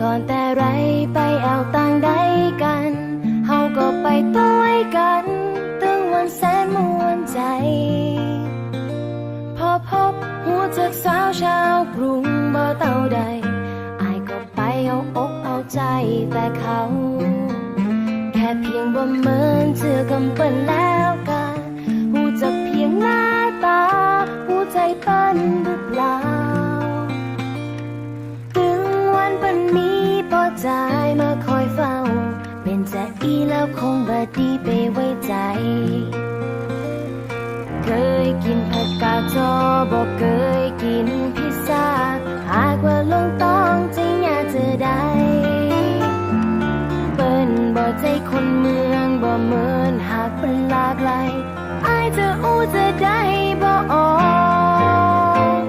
ก่อนแต่ไรไปเอาต่างใดกัน เฮาก็ไปต้วยกัน ตึงวันแสนมวนใจ พอพบหัวจากสาวชาวกรุงบ่เต่าใดอายก็ไปเอาอกเอาใจแต่เขา แค่เพียงบ่เหมินเชื่อกำเปิ้นแล้วกันหูจักเพียงหน้าตาหูใจเปิ้น อีแล้วคงบ่ดีไปไว้ใจ เคยกินผักกาดจอบอกเคยกินพิซซ่า หากว่าลงต้องจริงอยากจอได้เปิ้นบ่ใจคนเมืองบ่เหมือนหากเป็นลากหลายอายจะอู้จะได้บ่ออก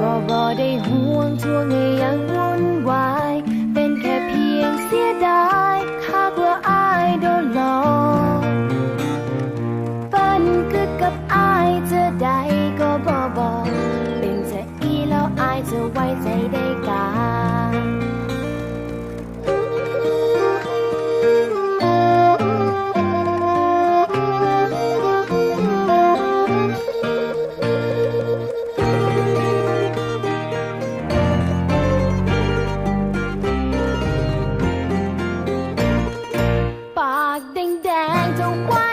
ก็บ่ได้ห่วงช่วงนี้ยัง 威仔的家。白定定做。